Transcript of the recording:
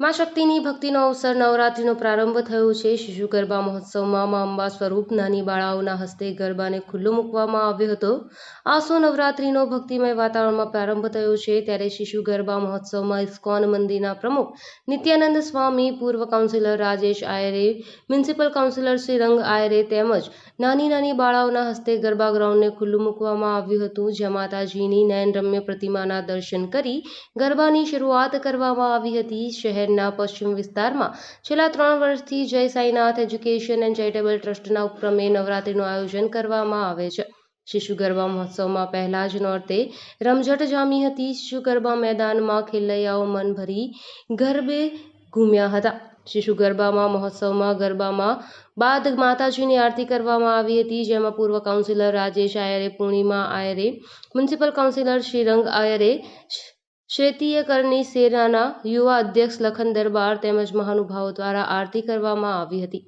શક્તિની ભક્તિનો અવસર નવરાત્રિનો પ્રારંભ થયો છે. શિશુ ગરબા મહોત્સવમાં મા અંબા સ્વરૂપ નાની બાળાઓના હસ્તે ગરબાને ખુલ્લો મૂકવામાં આવ્યો હતો. આસો નવરાત્રિનો ભક્તિમય વાતાવરણમાં પ્રારંભ થયો છે. ત્યારે શિશુ ગરબા મહોત્સવમાં ઇસ્કોન મંદિરના પ્રમુખ નિત્યાનંદ સ્વામી, પૂર્વ councillor Rajesh Ayare, municipal councillor Shrirang Ayare તેમજ નાની નાની બાળાઓના હસ્તે ગરબા ગ્રાઉન્ડને ખુલ્લું મૂકવામાં આવ્યું હતું. જ્યાં માતાજીની નયનરમ્ય પ્રતિમાના દર્શન કરી ગરબાની શરૂઆત કરવામાં આવી હતી. શહેરના પશ્ચિમ વિસ્તારમાં છેલ્લા ત્રણ વર્ષથી જય સાઈનાથ એજ્યુકેશન એન્ડ ચેરિટેબલ ટ્રસ્ટના ઉપક્રમે નવરાત્રિનું આયોજન કરવામાં આવે છે. શિશુ ગરબા મહોત્સવમાં પહેલા જ નોરતે રમઝટ જામી હતી. શિશુ ગરબા મેદાનમાં ખેલૈયાઓ મન ગરબે ઘૂમ્યા હતા. શિશુ ગરબામાં મહોત્સવમાં ગરબામાં બાદ માતાજીની આરતી કરવામાં આવી હતી, જેમાં પૂર્વ councillor Rajesh Ayare, Purnima Ayare, municipal councillor Shrirang Ayare શ્રેતીય Karni સેનાના યુવા અધ્યક્ષ લખન દરબાર તેમજ મહાનુભાવો દ્વારા આરતી કરવામાં આવી હતી.